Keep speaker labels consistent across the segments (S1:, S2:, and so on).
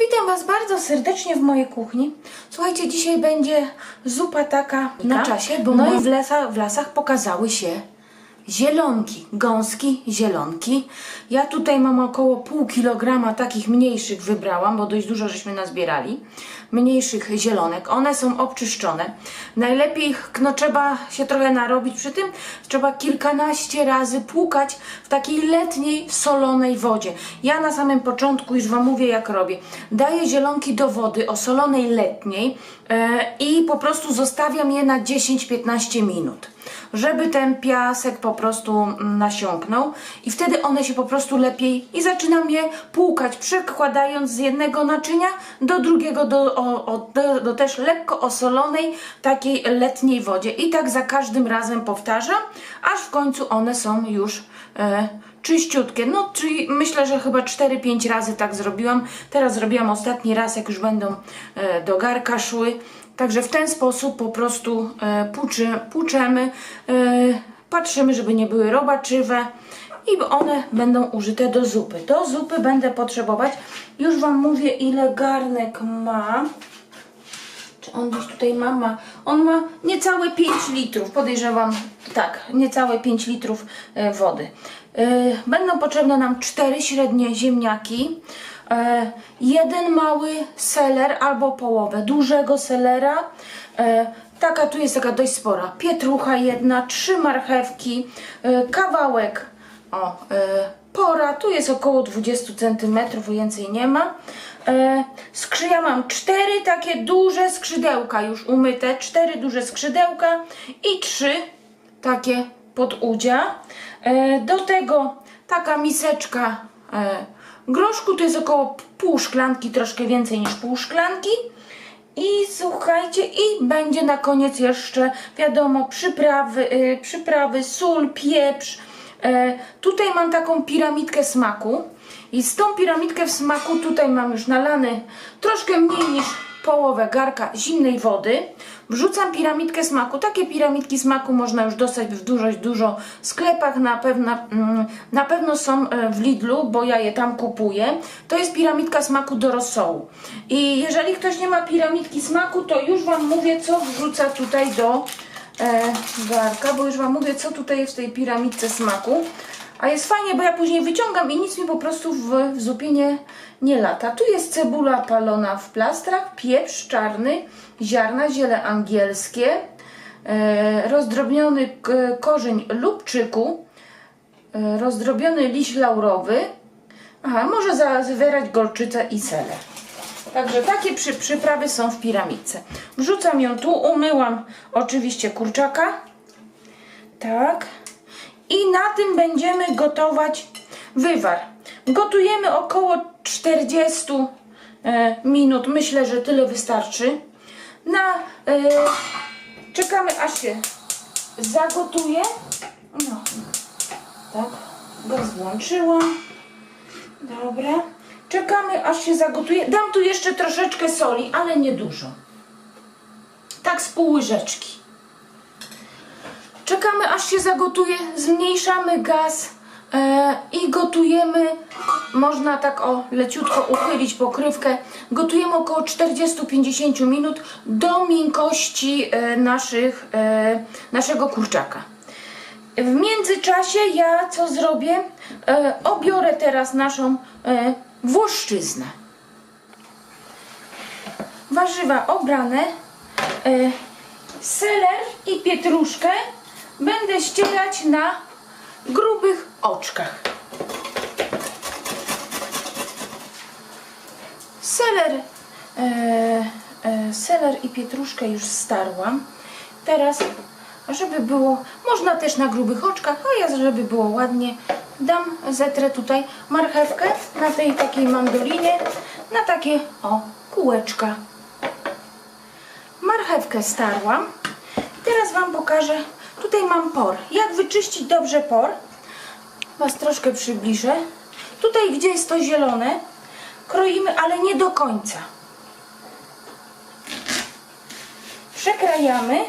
S1: Witam Was bardzo serdecznie w mojej kuchni. Słuchajcie, dzisiaj będzie zupa taka na czasie, bo no i w, lesa, w lasach pokazały się zielonki, gąski, zielonki. Ja tutaj mam około pół kilograma takich mniejszych wybrałam, bo dość dużo żeśmy nazbierali. Mniejszych zielonek. One są obczyszczone. Najlepiej, no trzeba się trochę narobić przy tym. Trzeba kilkanaście razy płukać w takiej letniej, solonej wodzie. Ja na samym początku już Wam mówię jak robię. Daję zielonki do wody osolonej letniej e, i po prostu zostawiam je na 10-15 minut żeby ten piasek po prostu mm, nasiąknął i wtedy one się po prostu lepiej i zaczynam je płukać, przekładając z jednego naczynia do drugiego, do, o, o, do, do też lekko osolonej takiej letniej wodzie. I tak za każdym razem powtarzam, aż w końcu one są już e, czyściutkie. No, czyli myślę, że chyba 4-5 razy tak zrobiłam. Teraz zrobiłam ostatni raz, jak już będą e, do garka szły. Także w ten sposób po prostu e, płuczy, płuczemy, e, patrzymy, żeby nie były robaczywe i one będą użyte do zupy. Do zupy będę potrzebować, już Wam mówię ile garnek ma. Czy on gdzieś tutaj ma? ma? On ma niecałe 5 litrów, podejrzewam, tak, niecałe 5 litrów e, wody. E, Będą potrzebne nam 4 średnie ziemniaki, e, jeden mały seler albo połowę dużego selera, taka tu jest taka dość spora, pietrucha jedna, trzy marchewki, kawałek o, pora, tu jest około 20 cm, więcej nie ma. E, skrzy, ja mam cztery takie duże skrzydełka już umyte, cztery duże skrzydełka i trzy takie podudzia. E, do tego taka miseczka e, groszku, to jest około pół szklanki, troszkę więcej niż pół szklanki. I słuchajcie, i będzie na koniec jeszcze, wiadomo, przyprawy, y, przyprawy sól, pieprz. E, tutaj mam taką piramidkę smaku. I z tą piramidkę w smaku tutaj mam już nalany troszkę mniej niż połowę garka zimnej wody. Wrzucam piramidkę smaku. Takie piramidki smaku można już dostać w dużo, dużo sklepach. Na pewno, mm, na pewno są e, w Lidlu, bo ja je tam kupuję. To jest piramidka smaku do rosołu. I jeżeli ktoś nie ma piramidki smaku, to już Wam mówię, co wrzuca tutaj do e, bo już Wam mówię, co tutaj jest w tej piramidce smaku. A jest fajnie, bo ja później wyciągam i nic mi po prostu w, w zupie nie, nie lata. Tu jest cebula palona w plastrach, pieprz czarny, ziarna, ziele angielskie, e, rozdrobniony korzeń lubczyku, e, rozdrobiony liść laurowy, aha, może zawierać golczycę i seler. Także takie przy, przyprawy są w piramidce. Wrzucam ją tu, umyłam oczywiście kurczaka. Tak. I na tym będziemy gotować wywar. Gotujemy około 40 e, minut. Myślę, że tyle wystarczy. Na, e, czekamy aż się zagotuje. No, tak. Gaz włączyłam. Dobra. Czekamy aż się zagotuje. Dam tu jeszcze troszeczkę soli, ale nie dużo. Tak z pół łyżeczki. Czekamy aż się zagotuje, zmniejszamy gaz e, i gotujemy, można tak o leciutko uchylić pokrywkę, gotujemy około 40-50 minut do miękkości e, naszych, e, naszego kurczaka. W międzyczasie ja co zrobię? E, obiorę teraz naszą e, włoszczyznę. Warzywa obrane, e, seler i pietruszkę będę ścierać na grubych oczkach. Seler, e, e, seler i pietruszkę już starłam. Teraz, żeby było, można też na grubych oczkach, a ja, żeby było ładnie, dam, zetrę tutaj marchewkę na tej takiej mandolinie, na takie, o, kółeczka. Marchewkę starłam. Teraz Wam pokażę, tutaj mam por. Jak wyczyścić dobrze por? Was troszkę przybliżę. Tutaj, gdzie jest to zielone, kroimy, ale nie do końca. Przekrajamy.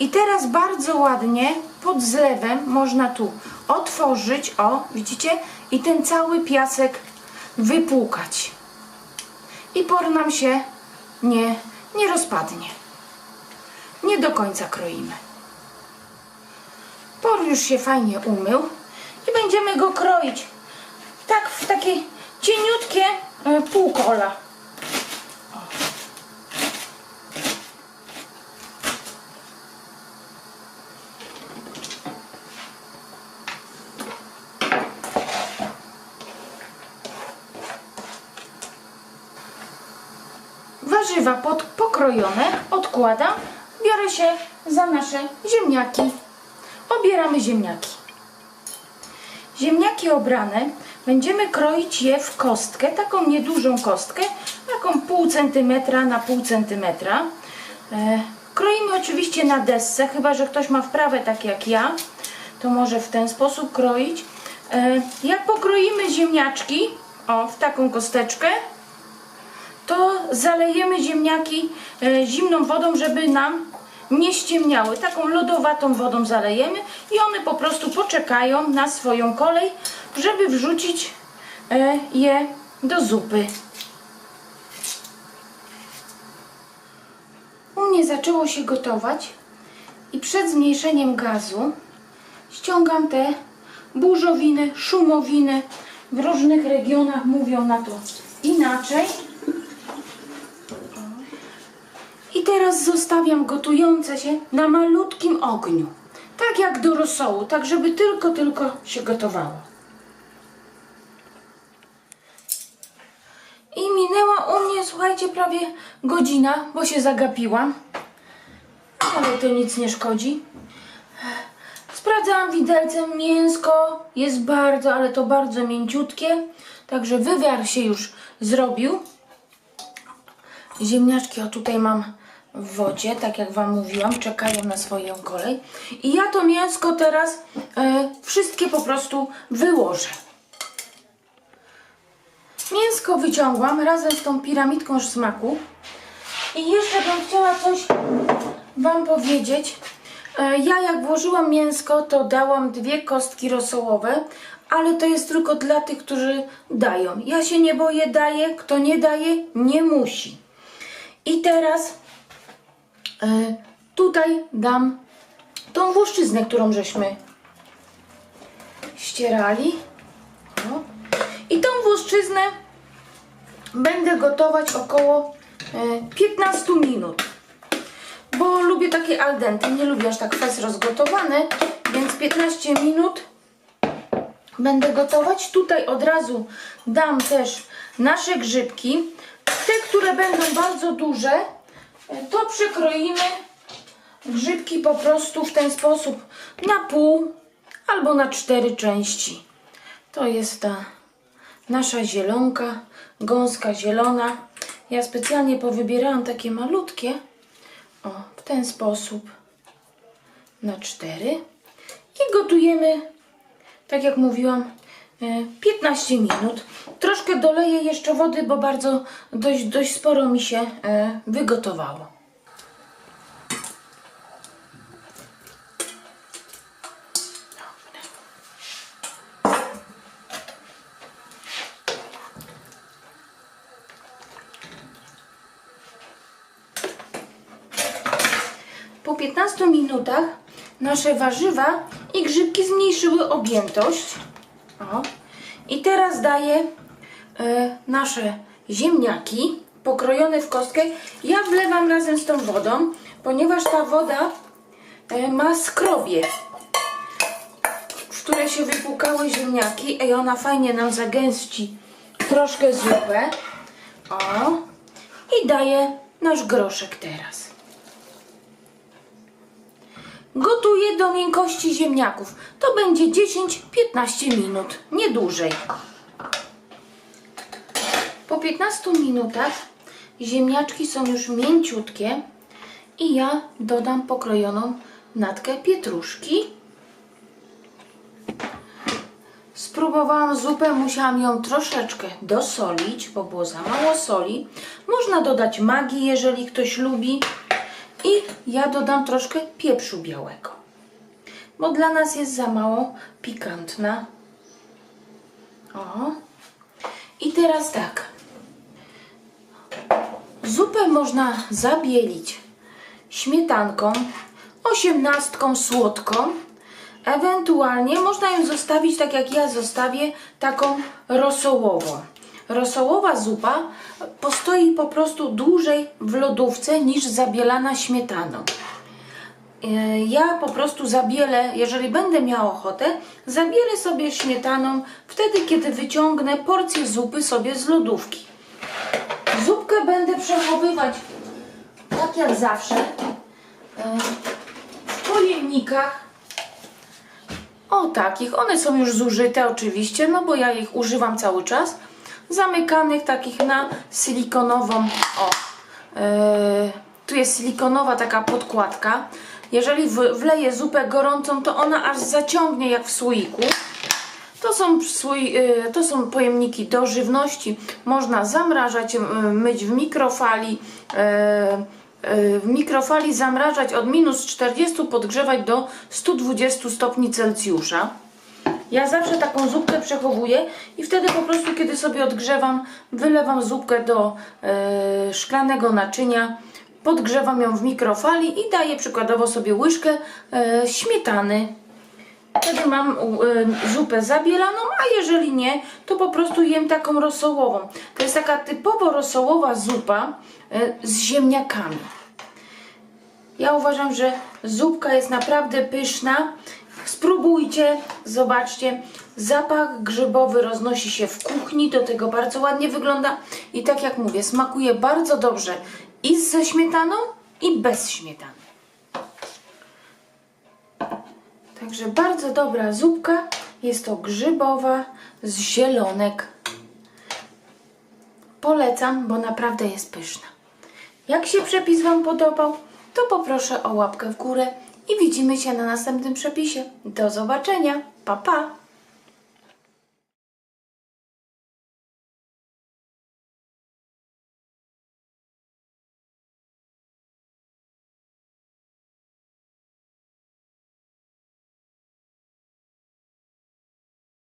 S1: I teraz bardzo ładnie pod zlewem można tu otworzyć, o, widzicie? I ten cały piasek wypłukać. i por nam się nie, nie rozpadnie. Nie do końca kroimy. Por już się fajnie umył i będziemy go kroić tak w takie cieniutkie e, półkola. Warzywa pod, pokrojone odkładam. Biorę się za nasze ziemniaki. Obieramy ziemniaki. Ziemniaki obrane będziemy kroić je w kostkę, taką niedużą kostkę, taką pół centymetra na pół centymetra. E, kroimy oczywiście na desce, chyba że ktoś ma wprawę tak jak ja, to może w ten sposób kroić. E, jak pokroimy ziemniaczki, o w taką kosteczkę, to zalejemy ziemniaki e, zimną wodą, żeby nam nie ściemniały. Taką lodowatą wodą zalejemy i one po prostu poczekają na swoją kolej, żeby wrzucić e, je do zupy. U mnie zaczęło się gotować i przed zmniejszeniem gazu ściągam te burzowiny, szumowiny. W różnych regionach mówią na to inaczej. I teraz zostawiam gotujące się na malutkim ogniu. Tak jak do rosołu, tak żeby tylko, tylko się gotowało. I minęła u mnie, słuchajcie, prawie godzina, bo się zagapiłam. Ale to nic nie szkodzi. Sprawdzałam widelcem mięsko. Jest bardzo, ale to bardzo mięciutkie. Także wywiar się już zrobił. Ziemniaczki, o tutaj mam w wodzie, tak jak Wam mówiłam, czekają na swoją kolej. I ja to mięsko teraz e, wszystkie po prostu wyłożę. Mięsko wyciągłam razem z tą piramidką smaku. I jeszcze bym chciała coś Wam powiedzieć. E, Ja jak włożyłam mięsko, to dałam dwie kostki rosołowe, ale to jest tylko dla tych, którzy dają. Ja się nie boję, daję. Kto nie daje, nie musi. I teraz tutaj dam tą włoszczyznę, którą żeśmy ścierali. I tą włoszczyznę będę gotować około e, 15 minut. Bo lubię takie al dente, nie lubię aż tak fes rozgotowane, więc 15 minut będę gotować. Tutaj od razu dam też nasze grzybki. Te, które będą bardzo duże, to przekroimy grzybki po prostu w ten sposób na pół albo na cztery części. To jest ta nasza zielonka, gąska zielona. Ja specjalnie powybierałam takie malutkie. O, w ten sposób na cztery. I gotujemy, tak jak mówiłam, 15 minut. Troszkę doleję jeszcze wody, bo bardzo dość, dość sporo mi się e, wygotowało. Po 15 minutach nasze warzywa i grzybki zmniejszyły objętość. O. I teraz daję e, nasze ziemniaki pokrojone w kostkę. Ja wlewam razem z tą wodą, ponieważ ta woda e, ma skrobie, w której się wypłukały ziemniaki i ona fajnie nam zagęści troszkę zupę. O. I daję nasz groszek teraz. Gotuję do miękkości ziemniaków. To będzie 10-15 minut, nie dłużej. Po 15 minutach ziemniaczki są już mięciutkie i ja dodam pokrojoną natkę pietruszki. Spróbowałam zupę, musiałam ją troszeczkę dosolić, bo było za mało soli. Można dodać magii, jeżeli ktoś lubi. I ja dodam troszkę pieprzu białego, bo dla nas jest za mało pikantna. O. I teraz tak. Zupę można zabielić śmietanką, osiemnastką słodką. Ewentualnie można ją zostawić tak jak ja zostawię, taką rosołową. Rosołowa zupa postoi po prostu dłużej w lodówce niż zabielana śmietaną. E, Ja po prostu zabielę, jeżeli będę miała ochotę, zabielę sobie śmietaną wtedy, kiedy wyciągnę porcję zupy sobie z lodówki. Zupkę będę przechowywać tak jak zawsze e, w pojemnikach. O takich, one są już zużyte oczywiście, no bo ja ich używam cały czas. Zamykanych takich na silikonową, o, e, tu jest silikonowa taka podkładka. Jeżeli wleję zupę gorącą, to ona aż zaciągnie jak w słoiku. To są, słój, y, to są pojemniki do żywności. Można zamrażać, y, myć w mikrofali. W mikrofali zamrażać od minus 40, podgrzewać do 120 stopni Celsjusza. Ja zawsze taką zupkę przechowuję i wtedy po prostu, kiedy sobie odgrzewam, wylewam zupkę do e, szklanego naczynia, podgrzewam ją w mikrofali i daję przykładowo sobie łyżkę e, śmietany. Wtedy mam e, zupę zabielaną, a jeżeli nie, to po prostu jem taką rosołową. To jest taka typowo rosołowa zupa z ziemniakami. Ja uważam, że zupka jest naprawdę pyszna. Spróbujcie, zobaczcie. Zapach grzybowy roznosi się w kuchni, do tego bardzo ładnie wygląda i tak jak mówię, smakuje bardzo dobrze i ze śmietaną i bez śmietany. Także bardzo dobra zupka. Jest to grzybowa z zielonek. Polecam, bo naprawdę jest pyszna. Jak się przepis Wam podobał, to poproszę o łapkę w górę i widzimy się na następnym przepisie. Do zobaczenia. Pa, pa!